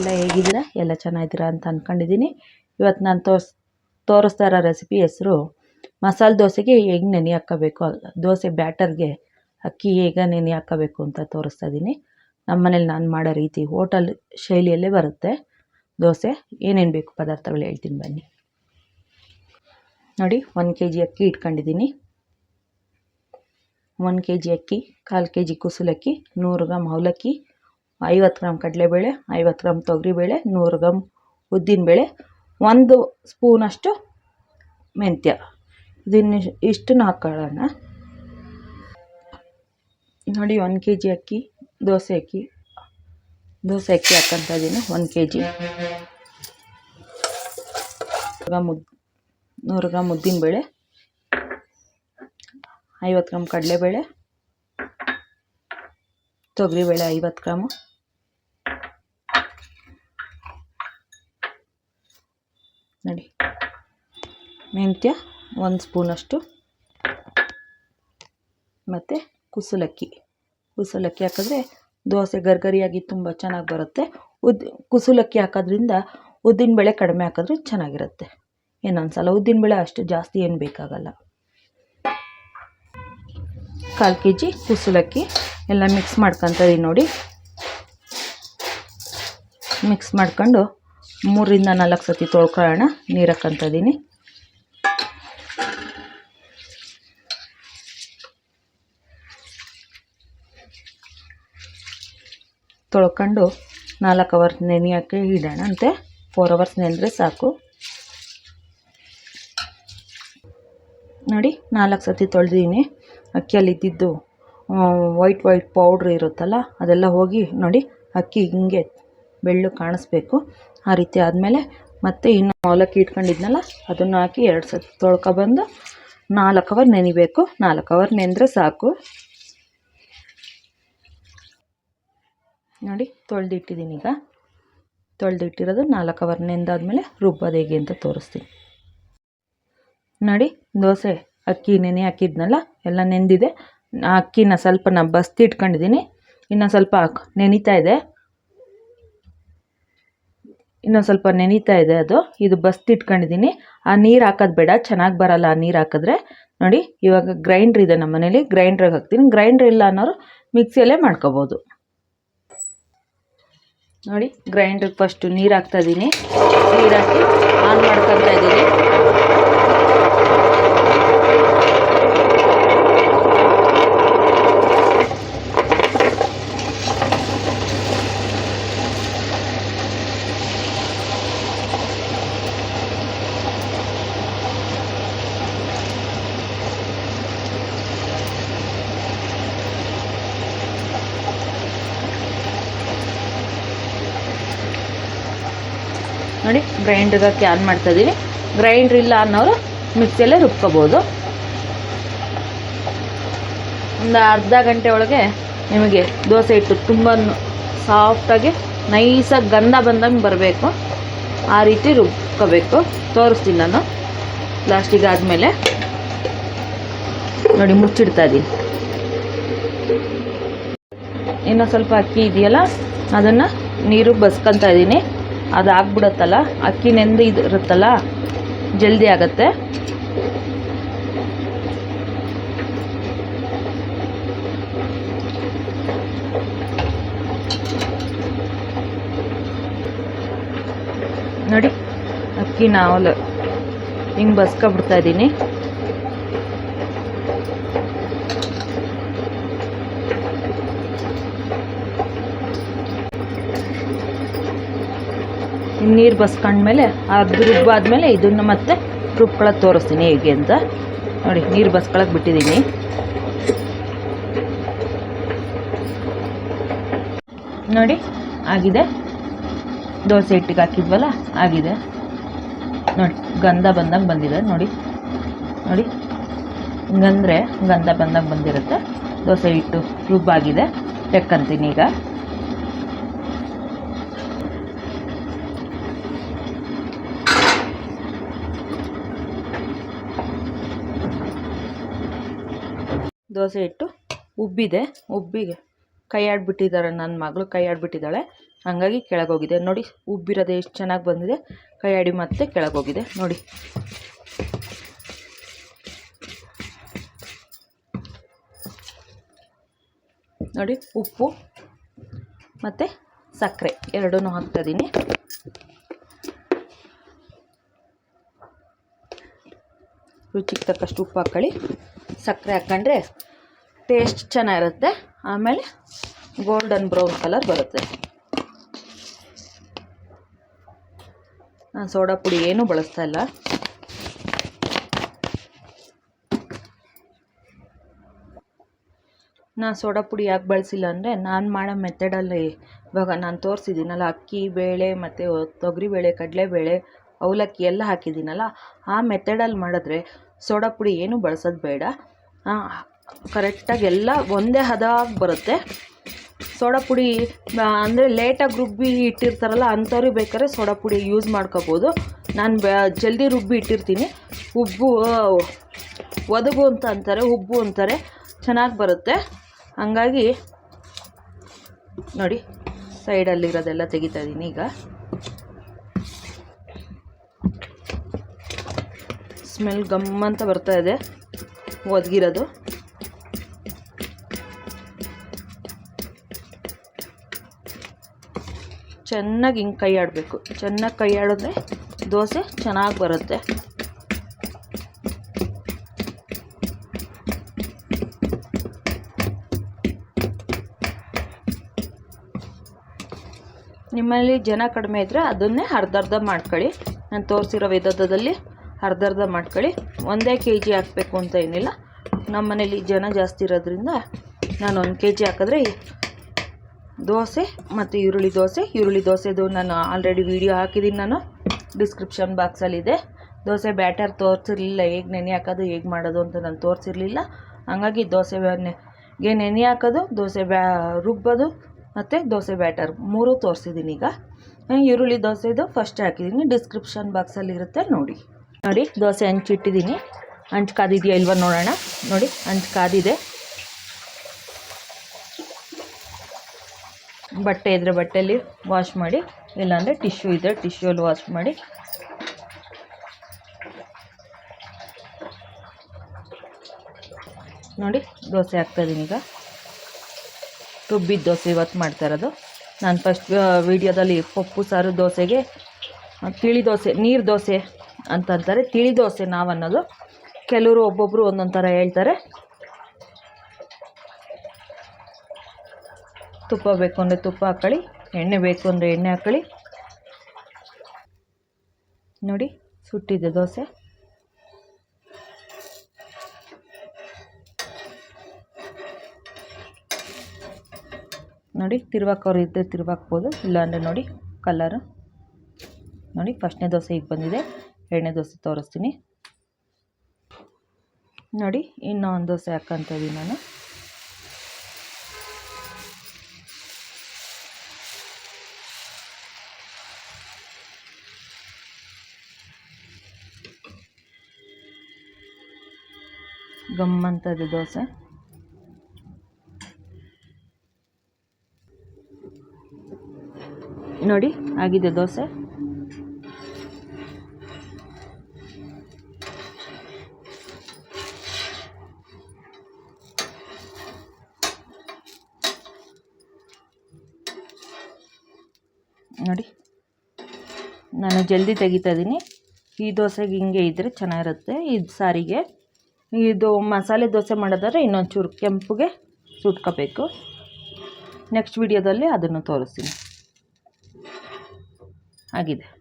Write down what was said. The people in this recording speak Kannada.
ಎಲ್ಲ ಹೇಗಿದ್ದೀರಾ? ಎಲ್ಲ ಚೆನ್ನಾಗಿದ್ದೀರಾ ಅಂತ ಅಂದ್ಕೊಂಡಿದ್ದೀನಿ ಇವತ್ತು ನಾನು ತೋರ್ಸ್, ತೋರಿಸ್ತಾ ಇರೋ ರೆಸಿಪಿ ಹೆಸರು ಮಸಾಲೆ ದೋಸೆಗೆ ಹೇಗೆ ನೆನೆ ಹಾಕ್ಕೋಬೇಕು ದೋಸೆ ಬ್ಯಾಟರ್ಗೆ ಅಕ್ಕಿ ಹೇಗೆ ನೆನೆ ಹಾಕ್ಕೋಬೇಕು ಅಂತ ತೋರಿಸ್ತಾ ಇದ್ದೀನಿ. ನಮ್ಮ ಮನೇಲಿ ನಾನು ಮಾಡೋ ರೀತಿ ಹೋಟೆಲ್ ಶೈಲಿಯಲ್ಲೇ ಬರುತ್ತೆ ದೋಸೆ. ಏನೇನು ಬೇಕು ಪದಾರ್ಥಗಳು ಹೇಳ್ತೀನಿ ಬನ್ನಿ. ನೋಡಿ, ಒಂದು ಕೆ ಜಿ ಅಕ್ಕಿ ಇಟ್ಕೊಂಡಿದ್ದೀನಿ. ಒಂದು ಕೆ ಜಿ ಅಕ್ಕಿ, ಕಾಲು ಕೆ ಜಿ ಕುಸುಲಕ್ಕಿ, ನೂರು ಗ್ರಾಮ್ ಅವಲಕ್ಕಿ ಐವತ್ತು ಗ್ರಾಮ್ ಕಡಲೆಬೇಳೆ, ಐವತ್ತು ಗ್ರಾಮ್ ತೊಗರಿಬೇಳೆ, ನೂರು ಗ್ರಾಮ್ ಉದ್ದಿನಬೇಳೆ, ಒಂದು ಸ್ಪೂನಷ್ಟು ಮೆಂತ್ಯ. ಇದನ್ನ ಇಷ್ಟನ್ನು ಹಾಕ್ಕೊಳ್ಳೋಣ ನೋಡಿ, ಒಂದು ಕೆ ಜಿ ಅಕ್ಕಿ, ದೋಸೆ ಅಕ್ಕಿ. ದೋಸೆ ಅಕ್ಕಿ ಹಾಕ್ಕೊಂತ ಇದ್ದೀನಿ ಒಂದು ಕೆ ಜಿ ಗ್ರಾಮ್ ಉದ್, ನೂರು ಗ್ರಾಮ್ ಉದ್ದಿನಬೇಳೆ, ಐವತ್ತು ಗ್ರಾಮ್ ಕಡಲೆಬೇಳೆ, ತೊಗರಿಬೇಳೆ ಐವತ್ತು ಗ್ರಾಮು. ನೋಡಿ. ಮೆಂತ್ಯ ಒಂದು ಸ್ಪೂನಷ್ಟು. ಮತ್ತು ಕುಸುಲಕ್ಕಿ. ಕುಸುಲಕ್ಕಿ ಹಾಕಿದ್ರೆ ದೋಸೆ ಗರ್ಗರಿಯಾಗಿ ತುಂಬ ಚೆನ್ನಾಗಿ ಬರುತ್ತೆ. ಉದ್, ಕುಸುಲಕ್ಕಿ ಹಾಕೋದ್ರಿಂದ ಉದ್ದಿನಬೇಳೆ ಕಡಿಮೆ ಹಾಕಿದ್ರೆ ಚೆನ್ನಾಗಿರುತ್ತೆ. ಇನ್ನೊಂದು ಸಲ ಉದ್ದಿನಬೇಳೆ ಅಷ್ಟು ಜಾಸ್ತಿ ಏನು ಬೇಕಾಗಲ್ಲ. ಕಾಲು ಕೆ ಜಿ ಕುಸುಲಕ್ಕಿ ಎಲ್ಲ ಮಿಕ್ಸ್ ಮಾಡ್ಕೊತೀವಿ ನೋಡಿ. ಮಿಕ್ಸ್ ಮಾಡ್ಕೊಂಡು ಮೂರರಿಂದ ನಾಲ್ಕು ಸತಿ ತೊಳ್ಕೊಳ್ಳೋಣ. ನೀರು ಹಾಕ್ಕೊಂತಿದ್ದೀನಿ ತೊಳ್ಕೊಂಡು ನಾಲ್ಕು ಅವರ್ಸ್ ನೆನೆಯೋಕ್ಕೆ ಇಡೋಣ. ಅಂತೆ ಫೋರ್ ಅವರ್ಸ್ ನೆನೆದ್ರೆ ಸಾಕು. ನೋಡಿ, ನಾಲ್ಕು ಸತಿ ತೊಳೆದೀನಿ ಅಕ್ಕಿಯಲ್ಲಿ ಇದ್ದಿದ್ದು ವೈಟ್ ವೈಟ್ ಪೌಡ್ರ್ ಇರುತ್ತಲ್ಲ, ಅದೆಲ್ಲ ಹೋಗಿ ನೋಡಿ, ಅಕ್ಕಿ ಹಿಂಗೆ ಬೆಳ್ಳು ಕಾಣಿಸ್ಬೇಕು. ಆ ರೀತಿ ಆದಮೇಲೆ ಮತ್ತೆ ಇನ್ನು ಅವಲಕ್ಕಿ ಇಟ್ಕೊಂಡಿದ್ನಲ್ಲ, ಅದನ್ನು ಹಾಕಿ ಎರಡು ಸತಿ ತೊಳ್ಕೊಬಂದು ನಾಲ್ಕು ಅವರ್ ನೆನಿಬೇಕು. ನಾಲ್ಕು ಅವರ್ ನೆಂದರೆ ಸಾಕು. ನೋಡಿ, ತೊಳೆದಿಟ್ಟಿದ್ದೀನಿ ಈಗ. ತೊಳೆದಿಟ್ಟಿರೋದು ನಾಲ್ಕು ಅವರ್ ನೆಂದಾದ್ಮೇಲೆ ರುಬ್ಬೋದು ಹೇಗೆ ಅಂತ ತೋರಿಸ್ತೀನಿ. ನೋಡಿ, ದೋಸೆ ಅಕ್ಕಿ ನೆನೆ ಹಾಕಿದ್ನಲ್ಲ, ಎಲ್ಲ ನೆಂದಿದೆ. ಅಕ್ಕಿನ ಸ್ವಲ್ಪ ನಾ ಬಸ್ತಿ ಇಟ್ಕೊಂಡಿದ್ದೀನಿ ಇನ್ನು ಸ್ವಲ್ಪ ನೆನೀತಾ ಇದೆ. ಇನ್ನೊಂದು ಸ್ವಲ್ಪ ನೆನೀತಾ ಇದೆ ಅದು. ಇದು ಬಸ್ತಿ ಇಟ್ಕೊಂಡಿದ್ದೀನಿ ಆ ನೀರು ಹಾಕೋದು ಬೇಡ, ಚೆನ್ನಾಗಿ ಬರಲ್ಲ ಆ ನೀರು ಹಾಕಿದ್ರೆ. ನೋಡಿ, ಇವಾಗ ಗ್ರೈಂಡ್ರ್ ಇದೆ ನಮ್ಮ ಮನೇಲಿ ಗ್ರೈಂಡ್ರಿಗೆ ಹಾಕ್ತೀನಿ. ಗ್ರೈಂಡ್ರ್ ಇಲ್ಲ ಅನ್ನೋರು ಮಿಕ್ಸಿಯಲ್ಲೇ ಮಾಡ್ಕೋಬೋದು. ನೋಡಿ ಗ್ರೈಂಡ್ರಿಗೆ ಫಸ್ಟು ನೀರು ಹಾಕ್ತಾ ಇದ್ದೀನಿ ನೀರು ಹಾಕಿ ಆನ್ ಮಾಡ್ಕೊತಾ ಇದ್ದೀನಿ ನೋಡಿ ಗ್ರೈಂಡ್ರಿಗೆ ಆನ್ ಮಾಡ್ತಾ ಇದ್ದೀವಿ ಗ್ರೈಂಡ್ರ್ ಇಲ್ಲ ಅನ್ನೋರು ಮಿಕ್ಸಿಯಲ್ಲೇ ರುಬ್ಕೋಬೋದು. ಒಂದು ಅರ್ಧ ಗಂಟೆ ಒಳಗೆ ನಿಮಗೆ ದೋಸೆ ಹಿಟ್ಟು ತುಂಬ ಸಾಫ್ಟಾಗಿ ನೈಸಾಗಿ ಗಂಧ ಬಂದಂಗೆ ಬರಬೇಕು. ಆ ರೀತಿ ರುಬ್ಕೋಬೇಕು. ತೋರಿಸ್ತೀನಿ ನಾನು. ಲಾಸ್ಟಿಗೆ ಆದಮೇಲೆ ನೋಡಿ ಮುಚ್ಚಿಡ್ತಾ ಇದ್ದೀನಿ ಇನ್ನೂ ಸ್ವಲ್ಪ ಅಕ್ಕಿ ಇದೆಯಲ್ಲ, ಅದನ್ನು ನೀರು ಬಸ್ಕೊತಾ ಇದ್ದೀನಿ ಅದು ಆಗ್ಬಿಡುತ್ತಲ್ಲ ಅಕ್ಕಿ ನೆಂದು ಇದು ಇರುತ್ತಲ್ಲ ಜಲ್ದಿ ಆಗುತ್ತೆ. ನೋಡಿ ಅಕ್ಕಿ ನಾವು ಹಿಂಗೆ ಬಸ್ಕೊಬಿಡ್ತಾ ಇದ್ದೀನಿ. ನೀರು ಬಸ್ಕೊಂಡ್ಮೇಲೆ ಅದು ರುಬ್ಬಾದ್ಮೇಲೆ ಇದನ್ನು ಮತ್ತೆ ರುಬ್ಕೊಳಕ್ಕೆ ತೋರಿಸ್ತೀನಿ ಹೇಗೆ ಅಂತ. ನೋಡಿ, ನೀರು ಬಸ್ಕೊಳಕ್ಕೆ ಬಿಟ್ಟಿದ್ದೀನಿ ನೋಡಿ, ಆಗಿದೆ. ದೋಸೆ ಹಿಟ್ಟಿಗೆ ಹಾಕಿದ್ವಲ್ಲ, ಆಗಿದೆ. ನೋಡಿ, ಗಂಧ ಬಂದಂಗೆ ಬಂದಿದೆ. ನೋಡಿ ನೋಡಿ. ಹಿಂಗಂದರೆ ಗಂಧ ಬಂದಂಗೆ ಬಂದಿರುತ್ತೆ. ದೋಸೆ ಹಿಟ್ಟು ರುಬ್ಬಾಗಿದೆ ತೆಕ್ಕಂತೀನಿ ಈಗ. ದೋಸೆ ಇಟ್ಟು ಉಬ್ಬಿದೆ. ಉಬ್ಬಿಗೆ ಕೈ ಆಡ್ಬಿಟ್ಟಿದ್ದಾರೆ ನನ್ನ ಮಗಳು, ಕೈ ಆಡ್ಬಿಟ್ಟಿದ್ದಾಳೆ. ಹಾಗಾಗಿ ಕೆಳಗೋಗಿದೆ. ನೋಡಿ, ಉಬ್ಬಿರೋದು ಎಷ್ಟು ಚೆನ್ನಾಗಿ ಬಂದಿದೆ. ಕೈ ಆಡಿ ಮತ್ತೆ ಕೆಳಗೋಗಿದೆ. ನೋಡಿ. ನೋಡಿ, ಉಪ್ಪು ಮತ್ತು ಸಕ್ಕರೆ. ಎರಡೂ ಹಾಕ್ತಾಯಿದ್ದೀನಿ ರುಚಿಗೆ ತಕ್ಕಷ್ಟು ಉಪ್ಪು ಹಾಕ್ಕೊಳ್ಳಿ ಸಕ್ಕರೆ ಹಾಕ್ಕೊಂಡ್ರೆ ಟೇಸ್ಟ್ ಚೆನ್ನಾಗಿರುತ್ತೆ. ಆಮೇಲೆ ಗೋಲ್ಡನ್ ಬ್ರೌನ್ ಕಲರ್ ಬರುತ್ತೆ. ನಾನು ಸೋಡಾ ಪುಡಿ ಏನೂ ಬಳಸ್ತಾ ಇಲ್ಲ. ನಾನು ಸೋಡಾ ಪುಡಿ ಯಾಕೆ ಬಳಸಿಲ್ಲ ಅಂದರೆ ನಾನು ಮಾಡೋ ಮೆಥಡಲ್ಲಿ ಇವಾಗ ನಾನು ತೋರಿಸಿದ್ದೀನಲ್ಲ, ಅಕ್ಕಿ, ಬೇಳೆ ಮತ್ತು ತೊಗರಿಬೇಳೆ ಕಡಲೆಬೇಳೆ ಅವಲಕ್ಕಿ ಎಲ್ಲ ಹಾಕಿದ್ದೀನಲ್ಲ, ಆ ಮೆಥಡಲ್ಲಿ ಮಾಡಿದ್ರೆ ಸೋಡಾ ಪುಡಿ ಏನೂ ಬಳಸೋದು ಬೇಡ. ಕರೆಕ್ಟಾಗಿ ಎಲ್ಲ ಒಂದೇ ಹದವಾಗಿ ಬರುತ್ತೆ. ಸೋಡಾ ಪುಡಿ ಅಂದರೆ ಲೇಟಾಗಿ ರುಬ್ಬಿ ಇಟ್ಟಿರ್ತಾರಲ್ಲ ಅಂಥವ್ರಿಗೆ ಬೇಕಾದ್ರೆ ಸೋಡಾ ಪುಡಿ ಯೂಸ್ ಮಾಡ್ಕೋಬೋದು. ನಾನು ಜಲ್ದಿ ರುಬ್ಬಿ ಇಟ್ಟಿರ್ತೀನಿ. ಉಬ್ಬು ಒದಗು ಅಂತ ಅಂತಾರೆ, ಉಬ್ಬು ಅಂತಾರೆ, ಚೆನ್ನಾಗಿ ಬರುತ್ತೆ. ಹಂಗಾಗಿ, ನೋಡಿ, ಸೈಡಲ್ಲಿರೋದೆಲ್ಲ ತೆಗಿತಾ ಇದ್ದೀನಿ ಈಗ. ಸ್ಮೆಲ್ ಗಮ್ ಅಂತ ಬರ್ತಾ ಇದೆ, ಒದಗಿರೋದು. ಚೆನ್ನಾಗಿ ಹಿಂಗೆ ಕೈ ಆಡಬೇಕು ಚೆನ್ನಾಗಿ ಕೈ ಆಡಿದ್ರೆ ದೋಸೆ ಚೆನ್ನಾಗಿ ಬರುತ್ತೆ. ನಿಮ್ಮಲ್ಲಿ ಜನ ಕಡಿಮೆ ಇದ್ದರೆ ಅದನ್ನೇ ಅರ್ಧ ಅರ್ಧ ಮಾಡ್ಕೊಳ್ಳಿ. ನಾನು ತೋರಿಸಿರೋ ವಿಧದಲ್ಲಿ ಅರ್ಧ ಅರ್ಧ ಮಾಡ್ಕೊಳ್ಳಿ. ಒಂದೇ ಕೆ ಜಿ ಹಾಕಬೇಕು ಅಂತ ಏನಿಲ್ಲ. ನಮ್ಮ ಮನೇಲಿ ಜನ ಜಾಸ್ತಿ ಇರೋದ್ರಿಂದ ನಾನು ಒಂದು ಕೆ ಜಿ ಹಾಕಿದ್ರೆ ದೋಸೆ ಮತ್ತು ಈರುಳ್ಳಿ ದೋಸೆ. ಈರುಳ್ಳಿ ದೋಸೆದು ನಾನು ಆಲ್ರೆಡಿ ವೀಡಿಯೋ ಹಾಕಿದ್ದೀನಿ ನಾನು. ಡಿಸ್ಕ್ರಿಪ್ಷನ್ ಬಾಕ್ಸಲ್ಲಿದೆ ದೋಸೆ ಬ್ಯಾಟರ್ ತೋರಿಸಿರ್ಲಿಲ್ಲ, ಹೇಗೆ ನೆನೆ ಹಾಕೋದು, ಹೇಗೆ ಮಾಡೋದು ಅಂತ ನಾನು ತೋರಿಸಿರ್ಲಿಲ್ಲ. ಹಂಗಾಗಿ ದೋಸೆ ಗೆ ನೆನೆ ಹಾಕೋದು, ದೋಸೆ ಬ್ಯಾ, ರುಬ್ಬೋದು ಮತ್ತು ದೋಸೆ ಬ್ಯಾಟರ್ ಮೂರು ತೋರಿಸಿದ್ದೀನಿ ಈಗ. ಈರುಳ್ಳಿ ದೋಸೆದು ಫಸ್ಟ್ ಹಾಕಿದ್ದೀನಿ ಡಿಸ್ಕ್ರಿಪ್ಷನ್ ಬಾಕ್ಸಲ್ಲಿರುತ್ತೆ ನೋಡಿ. ನೋಡಿ, ದೋಸೆ ಹಂಚಿಟ್ಟಿದ್ದೀನಿ ಹಂಚು ಕಾದಿದೆಯಾ ಇಲ್ವ ನೋಡೋಣ. ನೋಡಿ ಹಂಚು ಕಾದಿದೆ. ಬಟ್ಟೆ ಇದ್ದರೆ ಬಟ್ಟೆಯಲ್ಲಿ ವಾಶ್ ಮಾಡಿ, ಇಲ್ಲಾಂದರೆ ಟಿಶ್ಯೂ ಇದ್ದರೆ ಟಿಶ್ಯೂಲ್ಲಿ ವಾಶ್ ಮಾಡಿ. ನೋಡಿ, ದೋಸೆ ಹಾಕ್ತಾಯಿದ್ದೀನಿ ಈಗ. ರುಬ್ಬಿದ ದೋಸೆ ಇವತ್ತು ಮಾಡ್ತಾ ಇರೋದು. ನಾನು ಫಸ್ಟ್ ವೀಡಿಯೋದಲ್ಲಿ ಪಪ್ಪು ಸಾರು ದೋಸೆಗೆ ತಿಳಿ ದೋಸೆ, ನೀರು ದೋಸೆ ಅಂತಂತಾರೆ ತಿಳಿ ದೋಸೆ ನಾವು ಅನ್ನೋದು. ಕೆಲವರು ಒಬ್ಬೊಬ್ಬರು ಒಂದೊಂದು ಥರ ಹೇಳ್ತಾರೆ. ತುಪ್ಪ ಬೇಕು ಅಂದರೆ ತುಪ್ಪ ಹಾಕ್ಕೊಳ್ಳಿ, ಎಣ್ಣೆ ಬೇಕು ಅಂದರೆ ಎಣ್ಣೆ ಹಾಕ್ಕೊಳ್ಳಿ. ನೋಡಿ, ಸುಟ್ಟಿದೆ ದೋಸೆ. ನೋಡಿ, ತಿರುವಾಕೋರು ಇದ್ದರೆ ತಿರ್ವಾಕ್ಬೋದು, ಇಲ್ಲಾಂದರೆ ನೋಡಿ ಕಲ್ಲರು ನೋಡಿ, ಫಸ್ಟ್ನೇ ದೋಸೆ ಈಗ ಬಂದಿದೆ ಎಣ್ಣೆ ದೋಸೆ ತೋರಿಸ್ತೀನಿ. ನೋಡಿ ಇನ್ನೂ ಒಂದು ದೋಸೆ ಹಾಕ್ಕೊಂತ ಇದ್ದೀನಿ ನಾನು. ಗಮ್ಮಂತದ್ದು ದೋಸೆ. ನೋಡಿ, ಆಗಿದೆ ದೋಸೆ. ನೋಡಿ, ನಾನು ಜಲ್ದಿ ತೆಗಿತಾ ಇದ್ದೀನಿ ಈ ದೋಸೆಗೆ ಹಿಂಗೆ ಇದ್ದರೆ ಚೆನ್ನಾಗಿರುತ್ತೆ. ಇದು ಸಾರಿಗೆ ಇದು ಮಸಾಲೆ ದೋಸೆ ಮಾಡೋದಾದ್ರೆ ಇನ್ನೊಂಚೂರು ಕೆಂಪುಗೆ ಸುಟ್ಕೋಬೇಕು ನೆಕ್ಸ್ಟ್ ವಿಡಿಯೋದಲ್ಲಿ ಅದನ್ನು ತೋರಿಸ್ತೀನಿ. ಆಗಿದೆ.